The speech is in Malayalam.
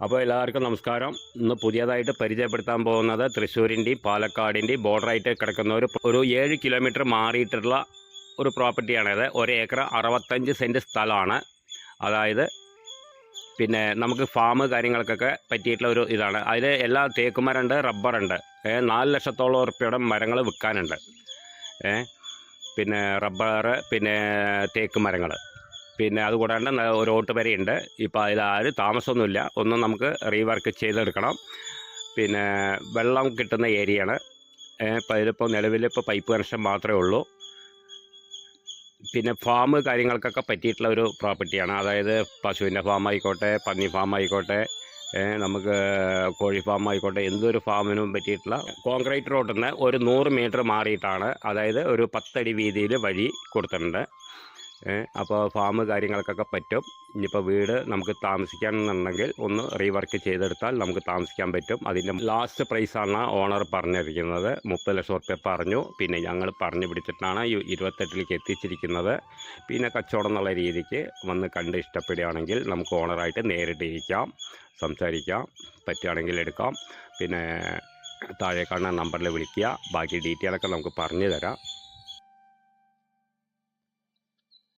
അപ്പോൾ എല്ലാവർക്കും നമസ്കാരം. ഇന്ന് പുതിയതായിട്ട് പരിചയപ്പെടുത്താൻ പോകുന്നത് തൃശ്ശൂരിന്റെയും പാലക്കാടിന്റെയും ബോർഡറായിട്ട് കിടക്കുന്ന ഒരു ഒരു ഏഴ് കിലോമീറ്റർ മാറിയിട്ടുള്ള ഒരു പ്രോപ്പർട്ടിയാണിത് ഒരു ഏക്കർ അറുപത്തഞ്ച് സെന്റ് സ്ഥലമാണ്. അതായത് പിന്നെ നമുക്ക് ഫാം കാര്യങ്ങൾക്കൊക്കെ പറ്റിയിട്ടുള്ള ഒരു ഇതാണ്. അതിൽ എല്ലാ തേക്കുമരമുണ്ട് റബ്ബറുണ്ട്. നാല് ലക്ഷത്തോളം ഉറുപ്പ്യയുടെ മരങ്ങൾ വിൽക്കാനുണ്ട്. പിന്നെ റബ്ബർ പിന്നെ തേക്ക് മരങ്ങൾ പിന്നെ അതുകൂടാണ്ട് ഒരു ഓട്ടുപരയുണ്ട്. ഇപ്പോൾ ആരും താമസമൊന്നുമില്ല. ഒന്നും നമുക്ക് റീവർക്ക് ചെയ്തെടുക്കണം. പിന്നെ വെള്ളം കിട്ടുന്ന ഏരിയയാണ്. ഇപ്പോൾ ഇതിലിപ്പോൾ നിലവിലിപ്പോൾ പൈപ്പ് കണക്ഷൻ മാത്രമേ ഉള്ളൂ. പിന്നെ ഫാം കാര്യങ്ങൾക്കൊക്കെ പറ്റിയിട്ടുള്ള ഒരു പ്രോപ്പർട്ടിയാണ്. അതായത് പശുവിന്റെ ഫാം ആയിക്കോട്ടെ പന്നി ഫാം ആയിക്കോട്ടെ നമുക്ക് കോഴി ഫാം ആയിക്കോട്ടെ എന്തൊരു ഫാമിനും പറ്റിയിട്ടുള്ള കോൺക്രീറ്റ് റോഡിൽ നിന്ന് ഒരു നൂറ് മീറ്റർ മാറിയിട്ടാണ് അതായത് ഒരു പത്തടി വീതിയിൽ വഴി കൊടുത്തിട്ടുണ്ട്. അപ്പോൾ ഫാം കാര്യങ്ങൾക്കൊക്കെ പറ്റും. ഇനിയിപ്പോൾ വീട് നമുക്ക് താമസിക്കണമെന്നുണ്ടെങ്കിൽ ഒന്ന് റീവർക്ക് ചെയ്തെടുത്താൽ നമുക്ക് താമസിക്കാൻ പറ്റും. അതിന്റെ ലാസ്റ്റ് പ്രൈസാണ് ഓണർ പറഞ്ഞിരിക്കുന്നത്. മുപ്പത് ലക്ഷം റുപ്യ പറഞ്ഞു. പിന്നെ ഞങ്ങൾ പറഞ്ഞു പിടിച്ചിട്ടാണ് ഈ ഇരുപത്തെട്ടിലേക്ക് എത്തിച്ചിരിക്കുന്നത്. പിന്നെ കച്ചവടം എന്നുള്ള രീതിക്ക് വന്ന് കണ്ട് ഇഷ്ടപ്പെടുകയാണെങ്കിൽ നമുക്ക് ഓണറായിട്ട് നേരിട്ട് ഇരിക്കാം സംസാരിക്കാം പറ്റുകയാണെങ്കിൽ എടുക്കാം. പിന്നെ താഴെ കാണുന്ന നമ്പറിൽ വിളിക്കുക. ബാക്കി ഡീറ്റെയിലൊക്കെ നമുക്ക് പറഞ്ഞു തരാം